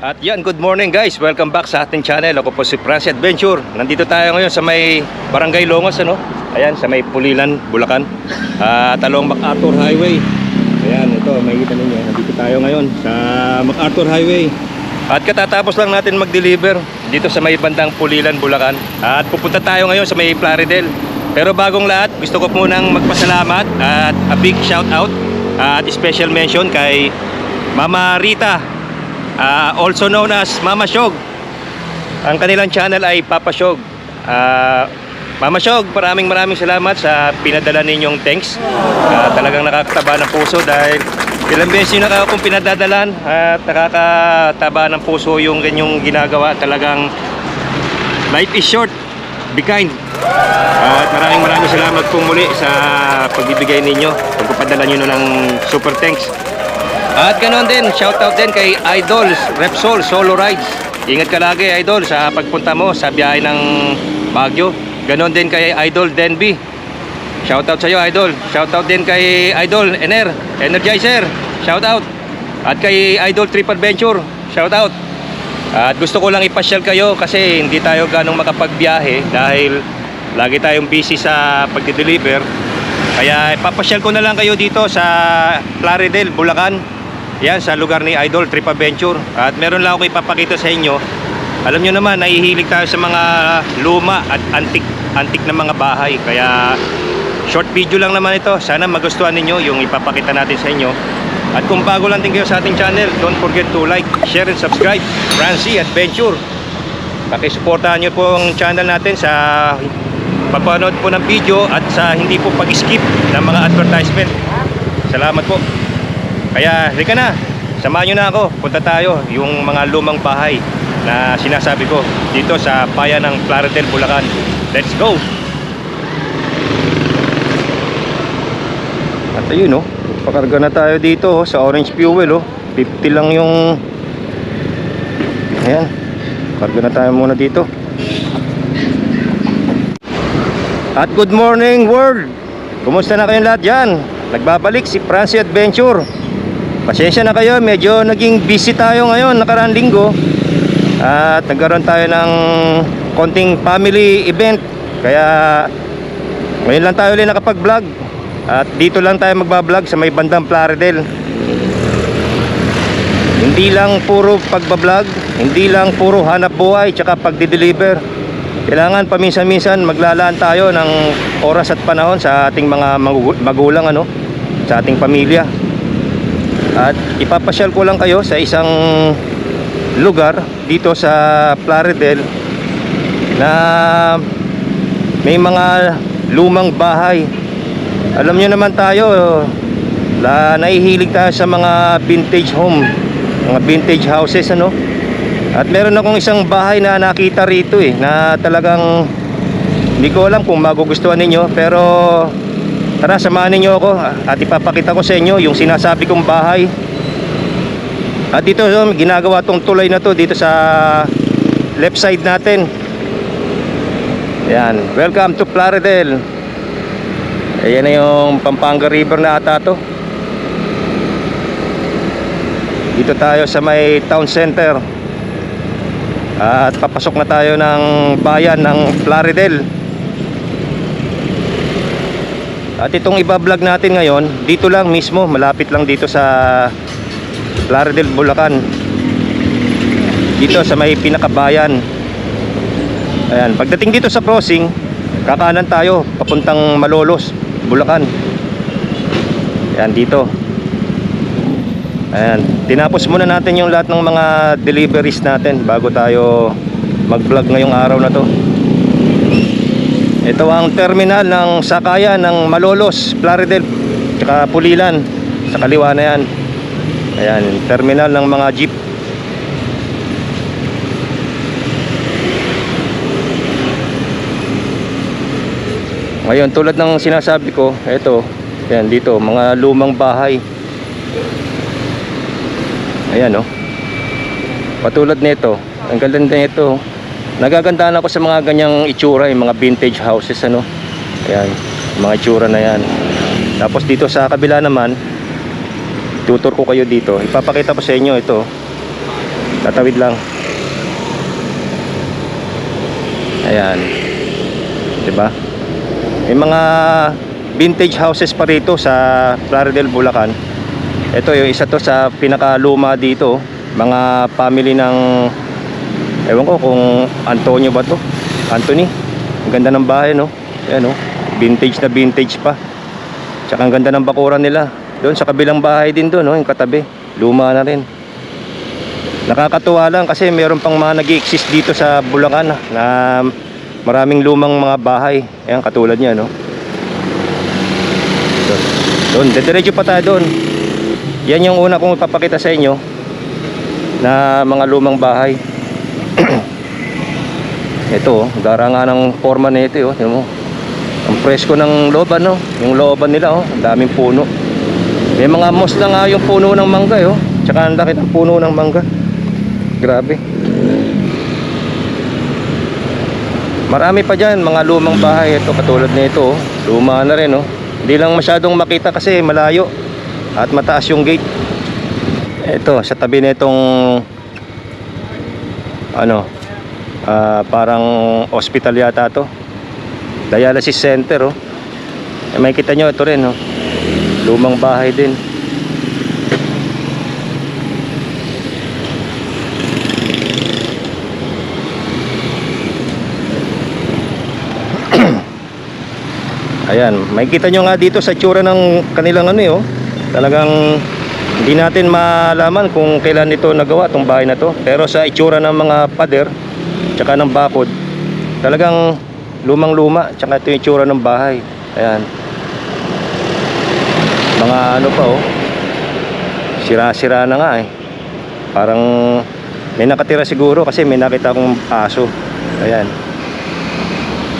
At yan, good morning guys. Welcome back sa ating channel. Ako po si Francis Adventure. Nandito tayo ngayon sa may Barangay Longos, ano? Ayan, sa may Pulilan, Bulacan. Ah, talong MacArthur Highway. Ayan, ito, makikita ninyo. Nandito tayo ngayon sa MacArthur Highway. At katatapos lang natin mag-deliver dito sa may bandang Pulilan, Bulacan. At pupunta tayo ngayon sa may Plaridel. Pero bagong lahat, gusto ko munang magpasalamat at a big shout out at special mention kay Mama Rita Ah, also known as Mama Shog. Ang kanilang channel ay Papa Shog. Ah, Mama Shog, maraming maraming salamat sa pinadala ninyong thanks. Ah, talagang nakakataba ng puso dahil ilang beses yung naka akong pinadadalan at nakakataba ng puso yung ganyong ginagawa. Talagang life is short. Be kind. At maraming maraming salamat po muli sa pagbibigay ninyo. Pagpapadala nyo ng super thanks. At ganoon din, shoutout din kay Idols Repsol Solo Rides. Ingat ka lagi Idol sa pagpunta mo sa biyahe ng Baguio. Ganoon din kay Idol Denby. Shoutout sa iyo Idol. Shoutout din kay Idol Ener, Energizer. Shoutout. At kay Idol Trip Adventure. Shoutout. At gusto ko lang ipasyal kayo kasi hindi tayo ganong makapagbiyahe dahil lagi tayong busy sa pagde-deliver. Kaya ipapasyal ko na lang kayo dito sa Plaridel, Bulacan. Yan, sa lugar ni Idol Trip Adventure. At meron lang ako ipapakita sa inyo. Alam nyo naman, nahihilig tayo sa mga luma at antik, antik na mga bahay. Kaya short video lang naman ito. Sana magustuhan ninyo yung ipapakita natin sa inyo. At kung bago lang din kayo sa ating channel, don't forget to like, share, and subscribe. Francie Adventure. Pakisuportahan nyo po ang channel natin sa papanood po ng video at sa hindi po pag-skip ng mga advertisement. Salamat po. Kaya, halika na. Samahan nyo na ako. Punta tayo yung mga lumang bahay na sinasabi ko dito sa bayan ng Plaridel, Bulacan. Let's go! At ayun oh, pakarga na tayo dito oh, sa orange fuel oh. 50 lang yung Ayan. Karga na tayo muna dito. At good morning world! Kumusta na kayong lahat dyan? Nagbabalik si Francie Adventure. Pasensya na kayo, medyo naging busy tayo ngayon nakaraang linggo. At nagkaroon tayo ng konting family event. Kaya ngayon lang tayo ulit nakapag-vlog. At dito lang tayo magbablog sa may bandang Plaridel. Hindi lang puro pagbablog, hindi lang puro hanap buhay tsaka pagdi-deliver. Kailangan paminsan-minsan maglalaan tayo ng oras at panahon sa ating mga magu- magulang ano, sa ating pamilya. At ipapasyal ko lang kayo sa isang lugar dito sa Plaridel na may mga lumang bahay. Alam niyo naman tayo, la nahihilig tayo sa mga vintage home, mga vintage houses ano. At meron akong isang bahay na nakita rito eh na talagang hindi ko alam kung magugustuhan ninyo pero tara samahan ninyo ako at ipapakita ko sa inyo yung sinasabi kong bahay. At dito um, ginagawa tong tulay na to dito sa left side natin. Yan, welcome to Plaridel. Ayan na yung Pampanga River na ata to. Dito tayo sa may town center. At papasok na tayo ng bayan ng Plaridel. At itong iba-vlog natin ngayon, dito lang mismo, malapit lang dito sa Plaridel, Bulacan. Dito sa may pinakabayan. Ayan, pagdating dito sa crossing, kakanan tayo papuntang Malolos, Bulacan. Ayan, dito. Ayan, tinapos muna natin yung lahat ng mga deliveries natin bago tayo mag-vlog ngayong araw na to. Ito ang terminal ng sakayan ng Malolos, Plaridel, tsaka Pulilan. Sa kaliwa na yan. Ayan, terminal ng mga jeep. Ngayon, tulad ng sinasabi ko, ito, ayan dito, mga lumang bahay. Ayan, oh. Patulad nito, ang ganda nito. Nagagandahan ako sa mga ganyang itsura, yung mga vintage houses, ano. Ayan, mga itsura na yan. Tapos dito sa kabila naman, tutur ko kayo dito. Ipapakita ko sa inyo ito. Tatawid lang. Ayan. 'Di ba? May mga vintage houses pa rito sa Plaridel, Bulacan. Ito yung isa to sa pinakaluma dito. Mga family ng ewan ko kung Antonio ba to? Anthony. Ang ganda ng bahay no. Ayan no. Vintage na vintage pa. Tsaka ang ganda ng bakuran nila. Doon sa kabilang bahay din doon no, yung katabi. Luma na rin. Nakakatuwa lang kasi meron pang mga nag exist dito sa Bulacan ah, na maraming lumang mga bahay. Ayan, katulad niya, no? Doon, doon. Didiretso pa tayo doon. Yan yung una kong ipapakita sa inyo na mga lumang bahay. Ito, oh, gara nga ng forma nito, oh. Tingnan mo. Ang presko ng looban, no? Yung looban nila, oh. Ang daming puno. May mga moss na nga yung puno ng mangga, oh. Tsaka ang laki ng puno ng mangga. Grabe. Marami pa dyan, mga lumang bahay. Ito, katulad nito, oh. luma na rin. Oh. Hindi lang masyadong makita kasi malayo. At mataas yung gate. Ito, sa tabi nitong ano, ah, parang hospital yata to. Dialysis center, oh. Eh, may kita nyo, ito rin, oh. Lumang bahay din. Ayan, may kita nyo nga dito sa tsura ng kanilang ano eh, oh. Talagang hindi natin malaman kung kailan ito nagawa itong bahay na to. Pero sa itsura ng mga pader, tsaka ng bakod, talagang lumang luma, tsaka ito yung itsura ng bahay. Ayan. Mga ano pa oh. Sira-sira na nga eh. Parang may nakatira siguro kasi may nakita akong aso. Ayan.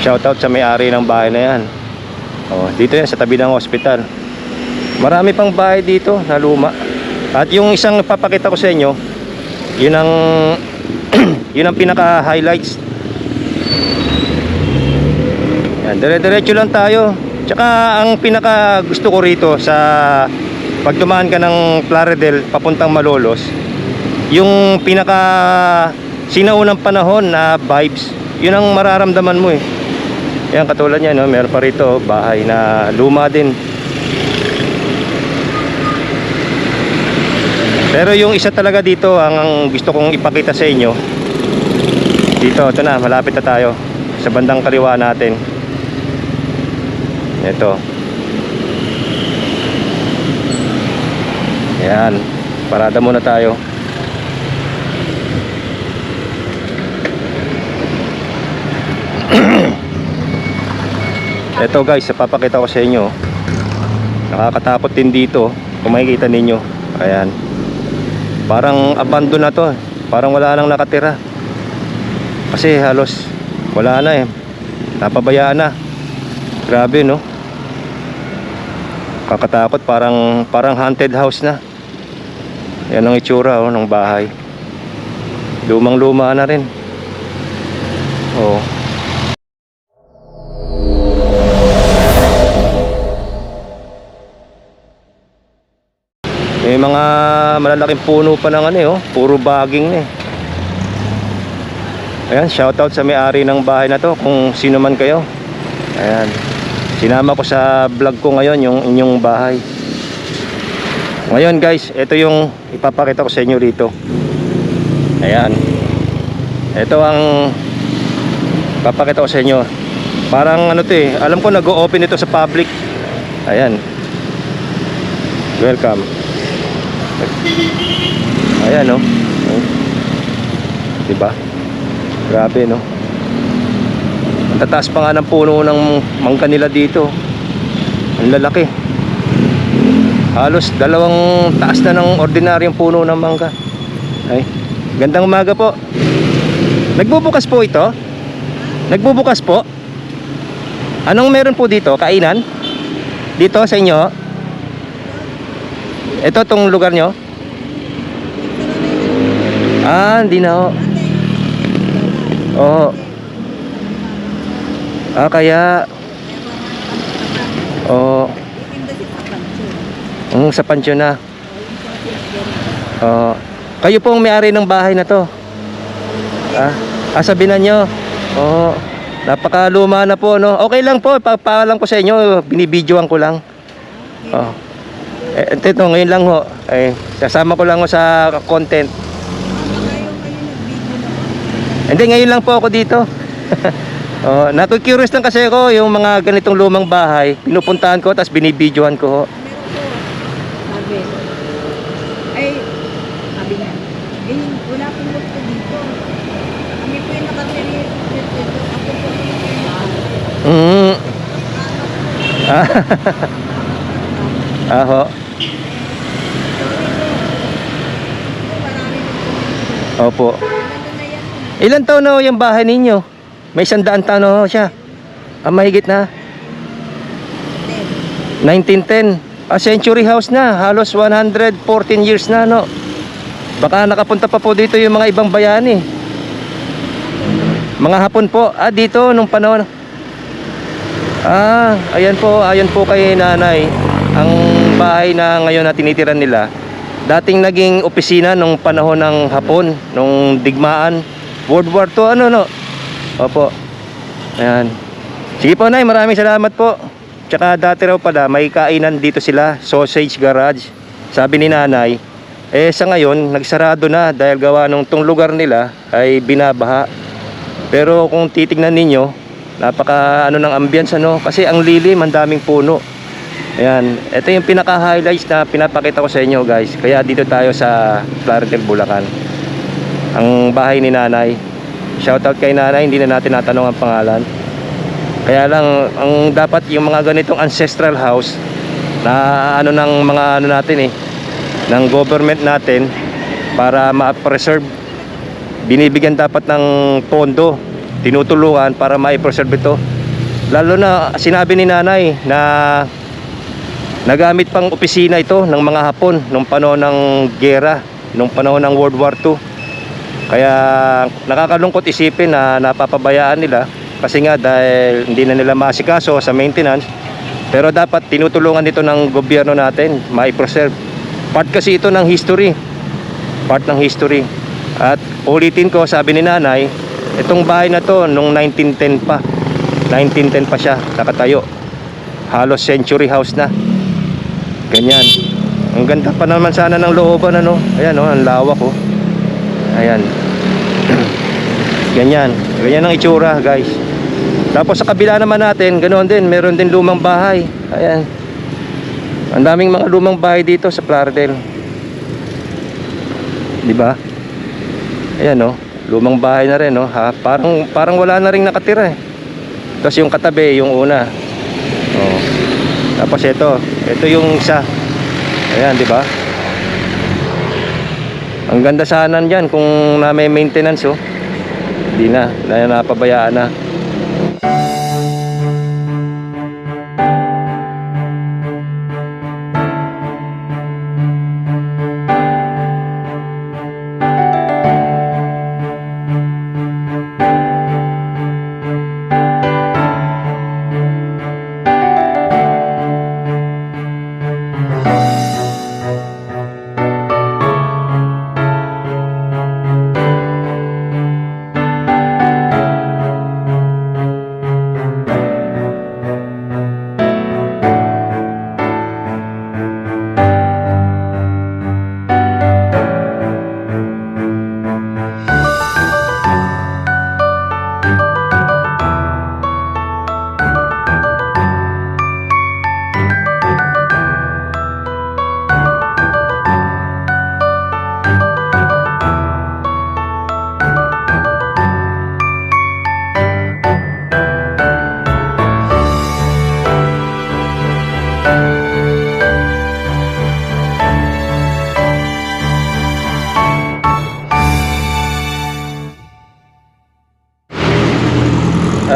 Shoutout sa may-ari ng bahay na yan. Oh, dito yan sa tabi ng hospital. Marami pang bahay dito na luma. At yung isang papakita ko sa inyo, yun ang yun ang pinaka highlights. Yan, dire-diretso lang tayo. Tsaka ang pinaka gusto ko rito sa pag dumaan ka ng Plaridel papuntang Malolos, yung pinaka sinaunang panahon na vibes, yun ang mararamdaman mo eh. Yan katulad niya no, meron pa rito bahay na luma din. Pero yung isa talaga dito ang, gusto kong ipakita sa inyo. Dito, ito na, malapit na tayo sa bandang kaliwa natin. Ito. Yan, parada muna tayo. Ito guys, papakita ko sa inyo. Nakakatakot din dito. Kung makikita ninyo. Ayan. Parang abandon na to. Parang wala nang nakatira. Kasi halos wala na eh. Napabayaan na. Grabe no. Kakatakot parang parang haunted house na. Yan ang itsura oh, ng bahay. Lumang luma na rin. Oh. May mga malalaking puno pa ng ano eh, oh. puro baging eh. Ayan, shoutout sa may-ari ng bahay na to kung sino man kayo. Ayan. Sinama ko sa vlog ko ngayon yung inyong bahay. Ngayon guys, ito yung ipapakita ko sa inyo rito. Ayan. Ito ang papakita ko sa inyo. Parang ano to eh, alam ko nag-o-open ito sa public. Ayan. Welcome. Ayan no. Oh. Diba? Grabe no. Tataas pa nga ng puno ng mangga nila dito. Ang lalaki. Halos dalawang taas na ng ordinaryong puno ng mangga. Ay, gandang umaga po. Nagbubukas po ito? Nagbubukas po? Anong meron po dito? Kainan? Dito sa inyo? Ito tong lugar nyo? Ah, hindi na ho. Oo. Ah, kaya... Oo. Um, sa pansyo na. Oo. Kayo po ang may-ari ng bahay na to. Ah, ah sabihin na nyo. Oo. Napakaluma na po, no? Okay lang po, papaalam ko sa inyo, binibidyoan ko lang. Oh. Eh, ito, ngayon lang ho. Eh, kasama ko lang ho sa content. Hindi, ngayon lang po ako dito. oh, naku-curious lang kasi ako yung mga ganitong lumang bahay. Pinupuntahan ko, tapos binibidyoan ko ho. Ay, sabi niya, eh, wala pong gusto dito. Kami po yung dito. Ako po yung Mm. Ah. Aho. Opo. Ilan taon na ho yung bahay ninyo? May sandaan taon na siya. Ah, mahigit na. 1910. A century house na. Halos 114 years na, no? Baka nakapunta pa po dito yung mga ibang bayani. Mga hapon po. Ah, dito, nung panahon. Ah, ayan po, ayan po kay nanay. Ang bahay na ngayon na tinitiran nila. Dating naging opisina nung panahon ng hapon, nung digmaan. World War II, ano, no? Opo. Ayan. Sige po, Nay. Maraming salamat po. Tsaka dati raw pala, may kainan dito sila. Sausage Garage. Sabi ni Nanay, eh sa ngayon, nagsarado na dahil gawa nung tong lugar nila ay binabaha. Pero kung titignan ninyo, napaka ano ng ambience ano, kasi ang lilim, ang daming puno. Ayan, ito yung pinaka-highlights na pinapakita ko sa inyo guys. Kaya dito tayo sa Claridel, Bulacan. Ang bahay ni nanay. Shoutout kay nanay, hindi na natin natanong ang pangalan. Kaya lang, ang dapat yung mga ganitong ancestral house na ano ng mga ano natin eh, ng government natin para ma-preserve binibigyan dapat ng pondo tinutulungan para ma-preserve ito lalo na sinabi ni nanay na nagamit pang opisina ito ng mga hapon nung panahon ng gera nung panahon ng World War II kaya nakakalungkot isipin na napapabayaan nila kasi nga dahil hindi na nila masikaso sa maintenance pero dapat tinutulungan dito ng gobyerno natin ma-preserve. Part kasi ito ng history. Part ng history. At ulitin ko sabi ni nanay itong bahay na to nung 1910 pa 1910 pa siya nakatayo. Halos century house na ganyan. Ang ganda pa naman sana ng looban ano. Ayan oh ang lawak oh. Ayan. Ganyan. Ganyan ang itsura guys. Tapos sa kabila naman natin ganoon din meron din lumang bahay. Ayan. Ang daming mga lumang bahay dito sa Plaridel. Di ba? Ayan oh. Lumang bahay na rin oh ha? Parang parang wala na ring nakatira eh. Tapos yung katabi yung una tapos ito ito yung isa. Ayan di ba? Ang ganda sana niyan kung na may maintenance oh. Hindi na na napabayaan na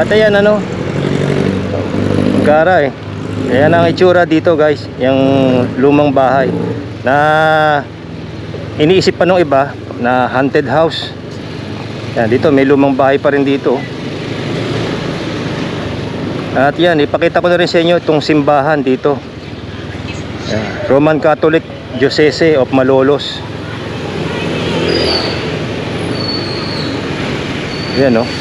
At ayan ano. Gara eh. Ayan ang itsura dito guys. Yung lumang bahay. Na iniisip pa nung iba na haunted house. Yan, dito may lumang bahay pa rin dito. At yan, ipakita ko na rin sa inyo itong simbahan dito. Yan, Roman Catholic Diocese of Malolos. Yan o. No?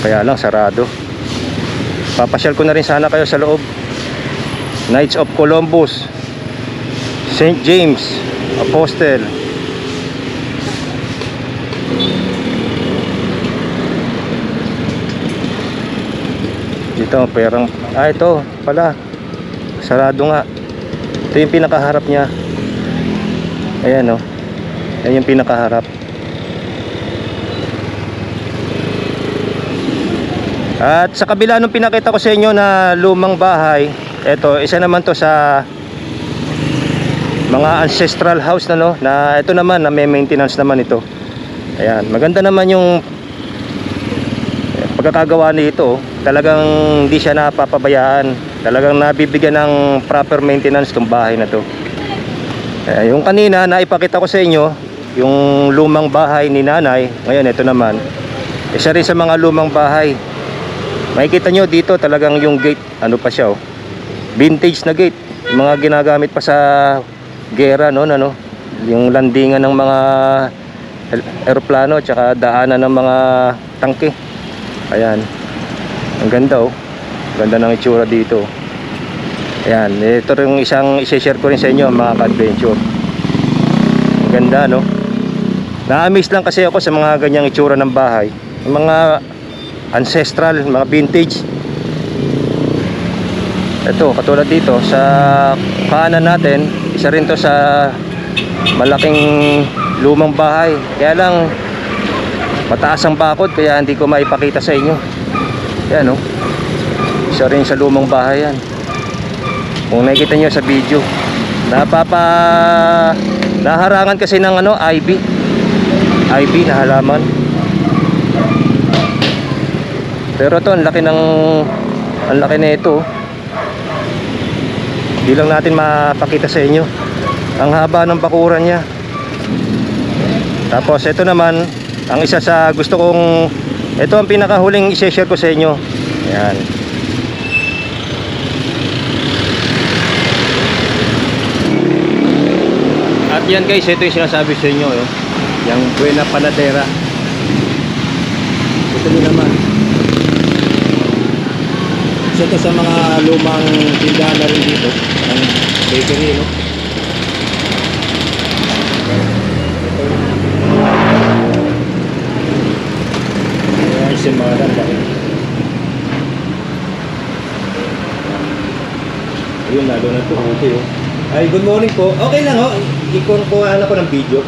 Kaya lang sarado. Papasyal ko na rin sana kayo sa loob. Knights of Columbus. St. James Apostle. Dito, perang... Ah, ito pala. Sarado nga. Ito yung pinakaharap niya. Ayan, oh. Ayan yung pinakaharap. At sa kabila nung pinakita ko sa inyo na lumang bahay, ito, isa naman to sa mga ancestral house na no, na ito naman, na may maintenance naman ito. Ayan, maganda naman yung pagkakagawa nito. Talagang hindi siya napapabayaan. Talagang nabibigyan ng proper maintenance tong bahay na to. Eh, yung kanina, naipakita ko sa inyo, yung lumang bahay ni nanay. Ngayon, ito naman. Isa rin sa mga lumang bahay. Makikita nyo dito talagang yung gate, ano pa siya oh. Vintage na gate. Mga ginagamit pa sa gera noon ano. Yung landingan ng mga el- eroplano tsaka daanan ng mga tangke. Ayan. Ang ganda oh. Ganda ng itsura dito. Ayan, ito yung isang i-share ko rin sa inyo mga ka-adventure. Ganda no. Na-amaze lang kasi ako sa mga ganyang itsura ng bahay. Yung mga ancestral, mga vintage. Ito, katulad dito sa kanan natin, isa rin to sa malaking lumang bahay. Kaya lang mataas ang bakod kaya hindi ko maipakita sa inyo. Yan oh. Isa rin sa lumang bahay yan. Kung nakikita nyo sa video, napapa naharangan kasi ng ano, ivy. Ivy na halaman. Pero to, ang laki ng ang laki na ito. Hindi lang natin mapakita sa inyo. Ang haba ng bakuran niya. Tapos ito naman, ang isa sa gusto kong ito ang pinakahuling i-share ko sa inyo. Ayan. At yan guys, ito yung sinasabi sa inyo. Yung, yung Buena Panadera. Ito naman. Isa to sa mga lumang tindahan na rin dito. Ang bakery, no? Ayan, si Madam. Bakit? Ayun, lalo na ito. Okay, oh. Ay, good morning po. Okay lang, oh. Ikon ko ako ng video.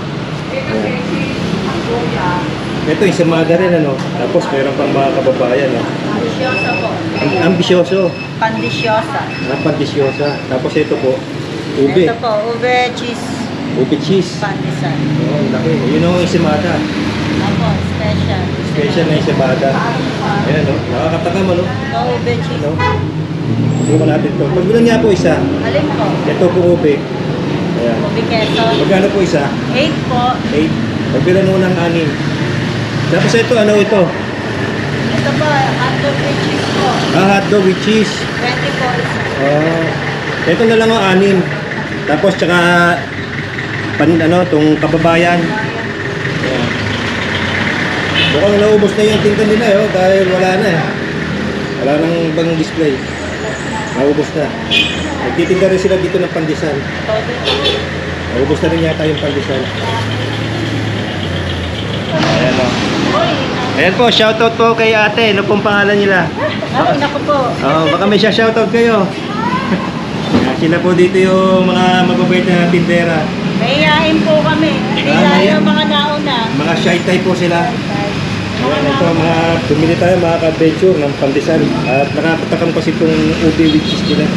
Ito, yung mother rin, ano. Tapos, meron pang mga kababayan, oh. Ambisyosa po. Ang ambisyoso. Pandisyosa. Napandisyosa. Tapos ito po, ube. Ito po, ube cheese Ube cheese. pandisan. Oo, oh, laki. Yun ang isimada. Ako, special. Special na isimada. Ayan, no? Nakakatakam, ano? Ito, ube cheese. No? Subukan natin to. Pagbilan niya po isa. Alin po? Ito po ube. Ayan. Ube queso. Magkano po isa? 8 po. 8. Pagbilan mo ng anim. Tapos ito, ano ito? Ito po, hotdog with cheese po. Ah, hotdog with cheese. 20 po isa. Oh. Ito na lang ang anim. Tapos tsaka pan ano, tong kababayan. Ayan. Mukhang naubos na yung tinta nila eh, oh, dahil wala na eh. Wala nang ibang display. Naubos na. Nagtitinda rin sila dito ng pandesal. Naubos na rin yata yung pandesal. Ayan o. Ayan po, shoutout po kay ate. Ano pong pangalan nila? Ay, naku po. Oh, baka may shoutout kayo. Sila po dito yung mga mababait na tindera. Mayayain po kami. Hindi Ah, mayayain. mga nauna. Mga shy type po sila. Ayan, ito mga bumili tayo mga ka-adventure ng pandesal. At nakapatakam kasi itong ube with cheese nila.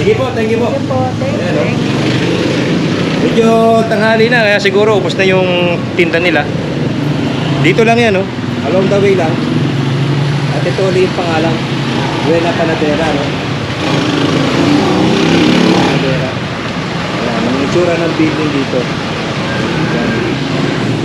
Sige po, thank you po. Ito po, thank Ayan, oh. you. Medyo tanghali na, kaya siguro ubos na yung tinda nila. Dito lang yan, no? Along the way lang. At ito ulit yung pangalan. Buena Panadera, no? Panadera. Ayan, ang itsura ng building dito.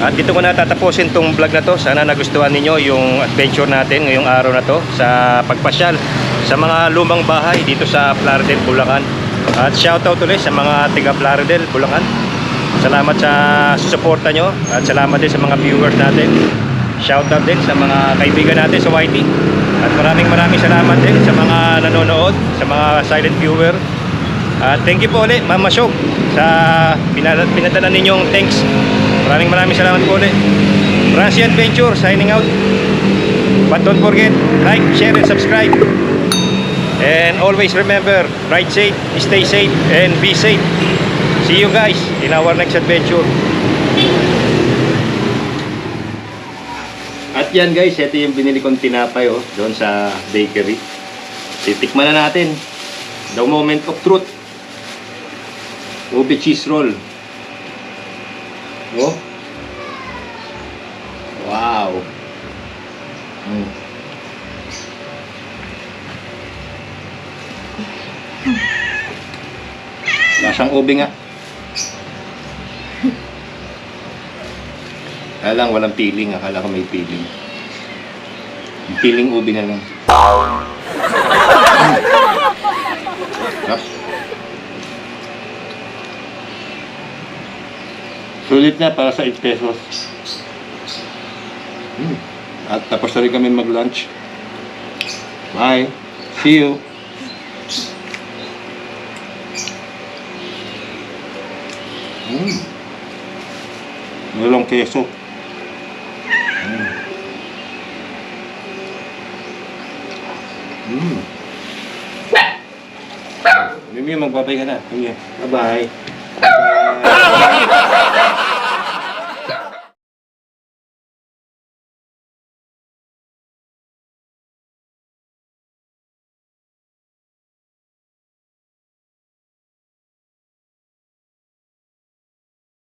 At dito ko na tatapusin tong vlog na to. Sana nagustuhan ninyo yung adventure natin ngayong araw na to sa pagpasyal sa mga lumang bahay dito sa Plaridel, Bulacan. At shoutout ulit sa mga tiga Plaridel, Bulacan. Salamat sa susuporta nyo at salamat din sa mga viewers natin. Shoutout din sa mga kaibigan natin sa YT. At maraming maraming salamat din sa mga nanonood, sa mga silent viewer. At thank you po ulit, Mama Shog, sa pinadala, ninyong thanks. Maraming maraming salamat po ulit. Francie Adventure signing out. But don't forget, like, share, and subscribe. And always remember, ride safe, stay safe, and be safe. See you guys in our next adventure. At yan guys, ito yung binili kong tinapay oh, doon sa bakery. Titikman na natin. The moment of truth. Ube cheese roll. Oh. Wow. Mm. Lasang ube nga. Kaya lang walang peeling. Akala ko may peeling. Yung peeling ube na lang. Sulit na para sa 8 pesos. Hmm. At tapos na rin kami mag-lunch. Bye. See you. Mm. Walang keso. Mm. Mimi, magbabay ka na. Sige. Bye-bye. Bye-bye.